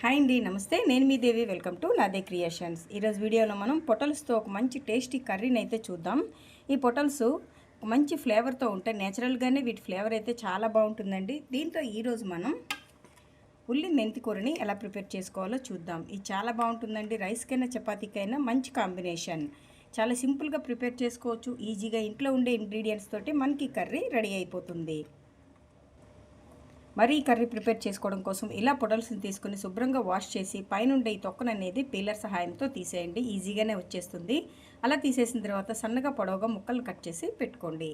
Hi అండి నమస్తే. నేను మీ Devi. Welcome to Naade Creations. ఈరోజు వీడియోలో మనం పొటల్స్తో ఒక మంచి టేస్టీ కర్రీని అయితే చూద్దాం. ఈ పొటల్స్ మంచి ఫ్లేవర్తో ఉంటాయి నేచురల్గానే వీటి ఫ్లేవర్ అయితే చాలా బాగుంటుందండి. దీంతో ఈరోజు మనం ఉల్లి మెంతి కూరని ఎలా ప్రిపేర్ చేసుకోవాలో చూద్దాం. ఇది చాలా బాగుంటుందండి. రైస్కైనా చపాతీకైనా మంచి కాంబినేషన్. చాలా సింపుల్గా ప్రిపేర్ చేసుకోవచ్చు. ఈజీగా ఇంట్లో ఉండే ఇంగ్రీడియంట్స్ తోటి మనకి కర్రీ రెడీ అయిపోతుంది. మరి ఈ కర్రీ ప్రిపేర్ చేసుకోవడం కోసం ఇలా పొటల్స్ని తీసుకుని శుభ్రంగా వాష్ చేసి పైనుండే ఈ తొక్కను అనేది పీలర్ సహాయంతో తీసేయండి. ఈజీగానే వచ్చేస్తుంది. అలా తీసేసిన తర్వాత సన్నగా పొడవుగా ముక్కలు కట్ చేసి పెట్టుకోండి.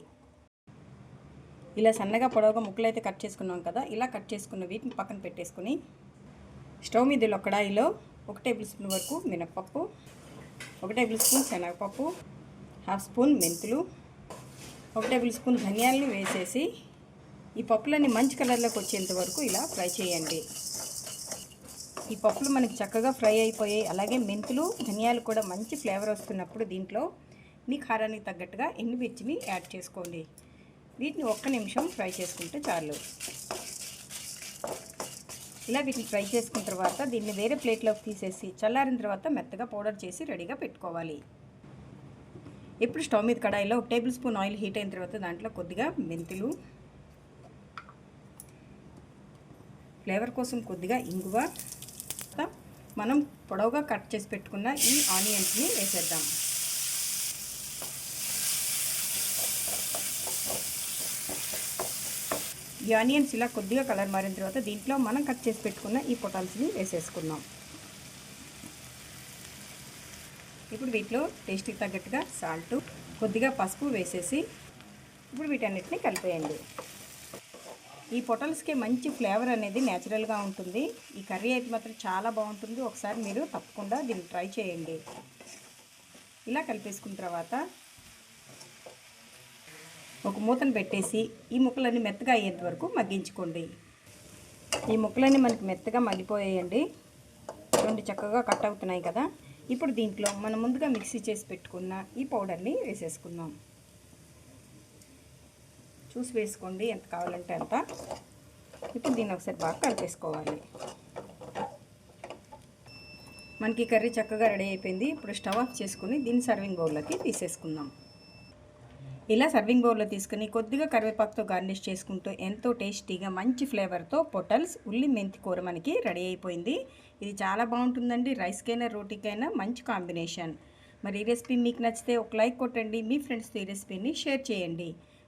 ఇలా సన్నగా పొడవుగా ముక్కలు అయితే కట్ చేసుకున్నాం కదా ఇలా కట్ చేసుకున్న వీటిని పక్కన పెట్టేసుకుని స్టవ్ మీద ఒక కడాయిలో ఒక టేబుల్ స్పూన్ వరకు మినప్పప్పు ఒక టేబుల్ స్పూన్ శనగపప్పు హాఫ్ స్పూన్ మెంతులు ఒక టేబుల్ స్పూన్ ధనియాలను వేసేసి ఈ పప్పులన్నీ మంచి కలర్లోకి వచ్చేంత వరకు ఇలా ఫ్రై చేయండి. ఈ పప్పులు మనకి చక్కగా ఫ్రై అయిపోయాయి. అలాగే మెంతులు ధనియాలు కూడా మంచి ఫ్లేవర్ వస్తున్నప్పుడు దీంట్లో మీ కారానికి తగ్గట్టుగా ఎండుమిర్చిని యాడ్ చేసుకోండి. వీటిని ఒక్క నిమిషం ఫ్రై చేసుకుంటే చాలు. ఇలా వీటిని ఫ్రై చేసుకున్న తర్వాత దీన్ని వేరే ప్లేట్లోకి తీసేసి చల్లారిన తర్వాత మెత్తగా పౌడర్ చేసి రెడీగా పెట్టుకోవాలి. ఇప్పుడు స్టవ్ మీద కడాయిలో ఒక టేబుల్ స్పూన్ ఆయిల్ హీట్ అయిన తర్వాత దాంట్లో కొద్దిగా మెంతులు ఫ్లేవర్ కోసం కొద్దిగా ఇంగువ మనం పొడవుగా కట్ చేసి పెట్టుకున్న ఈ ఆనియన్స్ని వేసేద్దాం. ఈ ఆనియన్స్ ఇలా కొద్దిగా కలర్ మారిన తర్వాత దీంట్లో మనం కట్ చేసి పెట్టుకున్న ఈ పొటాల్స్ని వేసేసుకుందాం. ఇప్పుడు వీటిలో టేస్ట్కి తగ్గట్టుగా సాల్ట్ కొద్దిగా పసుపు వేసేసి ఇప్పుడు వీటన్నిటిని కలిపేయండి. ఈ పొటల్స్కి మంచి ఫ్లేవర్ అనేది న్యాచురల్గా ఉంటుంది. ఈ కర్రీ అయితే మాత్రం చాలా బాగుంటుంది. ఒకసారి మీరు తప్పకుండా దీన్ని ట్రై చేయండి. ఇలా కలిపేసుకున్న తర్వాత ఒక మూతను పెట్టేసి ఈ ముక్కలన్నీ మెత్తగా అయ్యేంత వరకు మగ్గించుకోండి. ఈ ముక్కలన్నీ మనకి మెత్తగా మగ్గిపోయాయండి. రెండు చక్కగా కట్ అవుతున్నాయి కదా. ఇప్పుడు దీంట్లో మనం ముందుగా మిక్సీ చేసి పెట్టుకున్న ఈ పౌడర్ని వేసేసుకుందాం. చూసి వేసుకోండి ఎంత కావాలంటే అంత. ఇప్పుడు దీన్ని ఒకసారి బాగా కలిపేసుకోవాలి. మనకి కర్రీ చక్కగా రెడీ అయిపోయింది. ఇప్పుడు స్టవ్ ఆఫ్ చేసుకుని దీన్ని సర్వింగ్ బౌల్లోకి తీసేసుకుందాం. ఇలా సర్వింగ్ బౌల్లో తీసుకుని కొద్దిగా కరివేపాకుతో గార్నిష్ చేసుకుంటూ ఎంతో టేస్టీగా మంచి ఫ్లేవర్తో పొటల్స్ ఉల్లి మెంతి కూర మనకి రెడీ అయిపోయింది. ఇది చాలా బాగుంటుందండి. రైస్కైనా రోటీకైనా మంచి కాంబినేషన్. మరి ఈ రెసిపీ మీకు నచ్చితే ఒక లైక్ కొట్టండి. మీ ఫ్రెండ్స్తో ఈ రెసిపీని షేర్ చేయండి.